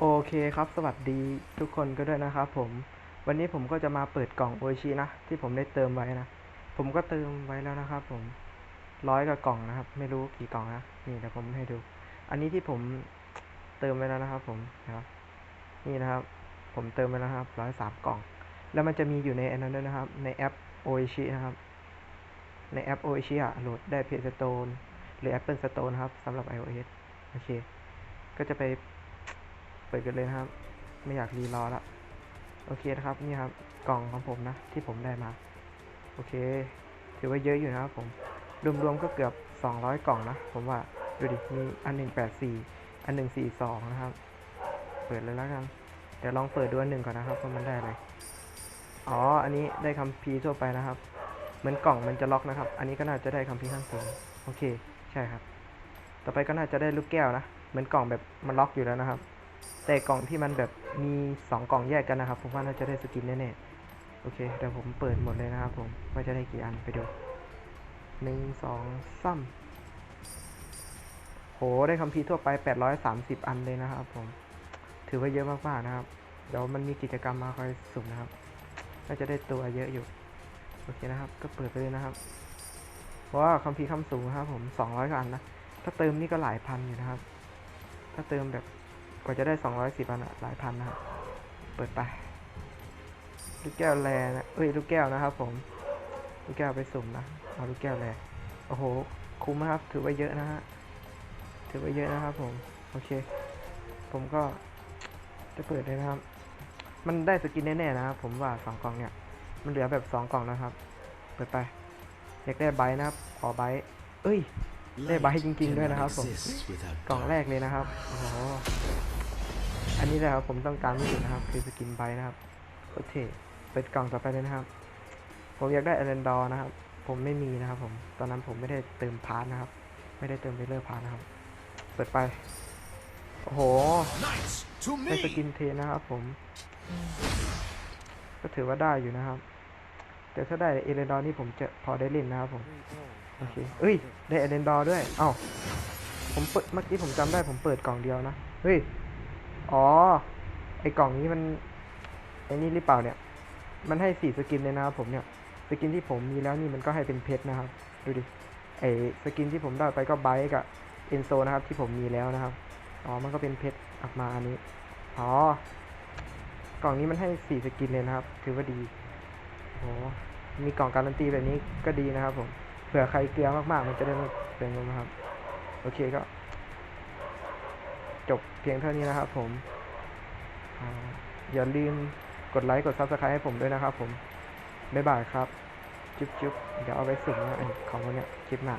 โอเคครับ สวัสดีทุกคนก็ด้วยนะครับผม วันนี้ผมก็จะมาเปิดกล่องโอชินะ ที่ผมได้เติมไว้นะ ผมก็เติมไว้แล้วนะครับ ผมร้อยกับกล่องนะครับ ไม่รู้กี่กล่องนะ นี่เดี๋ยวผมให้ดู อันนี้ที่ผมเติมไว้แล้วนะครับ ผมนะครับนี่นะครับ ผมเติมไปแล้วครับร้อยสามกล่อง แล้วมันจะมีอยู่ในอันนั้นด้วยนะครับ ในแอปโอชินะครับ ในแอปโอชิอะโหลดได้ Play Store หรือ Apple Store นะครับสำหรับ iOS โอเค ก็จะไป เปิดกันเลยครับ ไม่อยากรีรอละโอเคนะครับนี่ครับกล่องของผมนะ ที่ผมได้มา โอเค ถือว่าเยอะอยู่นะครับผมรวมๆก็เกือบ 200 กล่องนะ ผมว่าดูดิมีอัน 184 อัน 142 นะครับ เปิดเลยแล้วกันเดี๋ยวลองเปิดดูอันหนึ่งก่อนนะครับว่ามันได้อะไรอ๋อ อันนี้ได้คัมภีร์ทั่วไปนะครับ เหมือนกล่องมันจะล็อกนะครับ อันนี้ก็น่าจะได้คัมภีร์ข้างสูงโอเค ใช่ครับ ต่อไปก็น่าจะได้ลูกแก้วนะ เหมือนกล่องแบบมันล็อกอยู่แล้วนะครับ แต่กล่องที่มันแบบมีสองกล่องแยกกันนะครับ ผมว่าน่าจะได้สกินแน่ๆ โอเคเดี๋ยวผมเปิดหมดเลยนะครับผมว่าจะได้กี่อันไปดูหนึ่งสองซ้ำโหได้คัมภีร์ทั่วไป 830 อันเลยนะครับผม ถือว่าเยอะมากๆนะครับ เดี๋ยวมันมีกิจกรรมมาคอยสุ่มนะครับน่าจะได้ตัวเยอะอยู่ โอเคนะครับ ก็เปิดไปเลยนะครับ เพราะว่าคัมภีร์คำสูงนะครับผม 200กว่าอันนะ ถ้าเติมนี่ก็หลายพันอยู่นะครับ ถ้าเติมแบบ กว่าจะได้ 210อันหลายพันนะครับเปิดไป ลูกแก้วแรนะเอ้ย ลูกแก้วนะครับผม ลูกแก้วไปสุ่มนะ เอาลูกแก้วแรโอ้โห คุ้มนะครับ ถือว่าเยอะนะฮะ ถือว่าเยอะนะครับผม โอเค ผมก็จะเปิดเลยนะครับ มันได้สกินแน่ๆนะครับผมว่าสองกล่องเนี่ย มันเหลือแบบสองกล่องนะครับ เปิดไป อยากได้ไบต์นะครับ ขอไบต์เอ้ย ได้ใบจริงๆด้วยนะครับผมกล่องแรกเลยนะครับโอ้โหอันนี้แหละครับผมต้องการที่สุดนะครับ คือสกินไบต์นะครับโอเคเปิดกล่องต่อไปเลยนะครับ ผมอยากได้อ l เลนดอร์นะครับ ผมไม่มีนะครับ ผมตอนนั้นผมไม่ได้เติมพาร์ทนะครับ ไม่ได้เติมเบลเลอร์พาร์ทนะครับ เปิดไปโอ้โห Knights to ได้สกิ me! นเทนะครับ ผม ก็ถือว่าได้อยู่นะครับ แต่ถ้าได้เอเลนดอร์นี่ผมจะพอได้เล่นนะครับผม โอเคเอ้ย ได้เอเลนดอร์ด้วย เอ้า ผมเปิด เมื่อกี้ผมจำได้ผมเปิดกล่องเดียวนะ เฮ้ย อ๋อ ไอกล่องนี้มัน ไอ้นี่หรือเปล่าเนี่ย มันให้สี่สกินเลยนะครับผมเนี่ย สกินที่ผมมีแล้วนี่มันก็ให้เป็นเพชรนะครับ ดูดิ ไอสกินที่ผมได้ไปก็ไบค์กับเอนโซนะครับที่ผมมีแล้วนะครับ อ๋อ มันก็เป็นเพชรออกมาอันนี้ อ๋อ กล่องนี้มันให้สี่สกินเลยนะครับ ถือว่าดีโอ้มีกล่องการันตีแบบนี้ก็ดีนะครับผม เผื่อใครเกลือมากๆ มันจะได้ไม่เป็นงนะครับ โอเคก็ จบเพียงเท่านี้นะครับผมอย่าลืมกดไลค์กด Subscribe ให้ผมด้วยนะครับผม บ๊ายบายครับ จุ๊บจุ๊บเดี๋ยวเอาไปสุ่มนะของพวกเนี้ยคลิปหน้า